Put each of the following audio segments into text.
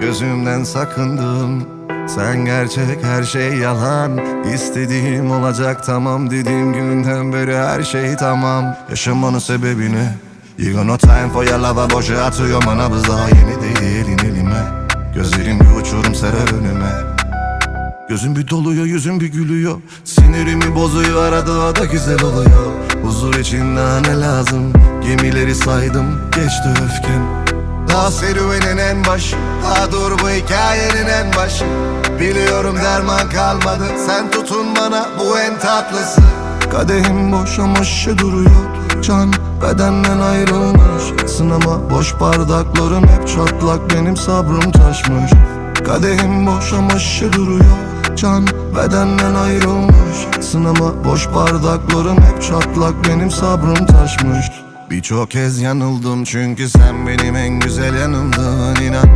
Gözümden sakındım Sen gerçek her şey yalan. İstediğim olacak tamam. Dediğim günden beri her şey tamam. Yaşamanın sebebini You got no time for your love boşa atıyorum ana biz daha yeni değil inelime Gözlerim bir uçurum serer önüme. Gözüm bir doluyor yüzüm bir gülüyor. Sinirimi bozuyor arada da güzel oluyor. Huzur için daha ne lazım? Gemileri saydım geçti öfkem Daha serüvenin en başı Daha dur bu hikayenin en başı. Biliyorum derman kalmadı Sen tutun bana bu en tatlısı. Kadehim boş ama şişe duruyor Can bedenden ayrılmış. Sınama boş bardaklarım hep çatlak Benim sabrım taşmış. Kadehim boş ama şişe duruyor Can bedenden ayrılmış. Sınama boş bardaklarım hep çatlak Benim sabrım taşmış Birçok kez yanıldım çünkü sen benim en güzel yanımdın inan.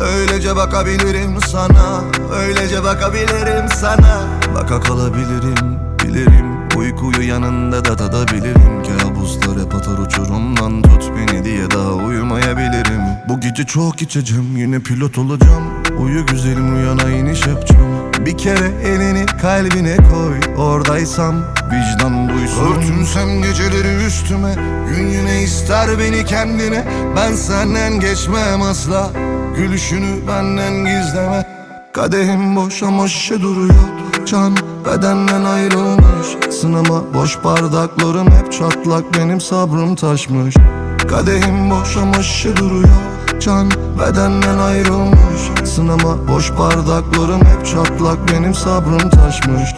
Öylece bakabilirim sana Öylece bakabilirim sana. Baka kalabilirim bilirim. Uykuyu yanında da tadabilirim. Kabuslar hep atar uçurumdan Tut beni diye daha uyumayabilirim Bu gece çok içeceğim yine pilot olacağım. Uyu güzelim uyana iniş yapacağım. Bir kere elini kalbine koy Oradaysam vicdan duysun. Örtünsem geceleri üstüme Gün yine ister beni kendine. Ben senden geçmem asla Gülüşünü benden gizleme. Kadehim boş ama şişe duruyor Can bedenden ayrılmış. Sınama boş bardaklarım hep çatlak Benim sabrım taşmış. Kadehim boş ama şişe duruyor Can bedenden ayrılmış Sınama boş bardaklarım hep çatlak Benim sabrım taşmış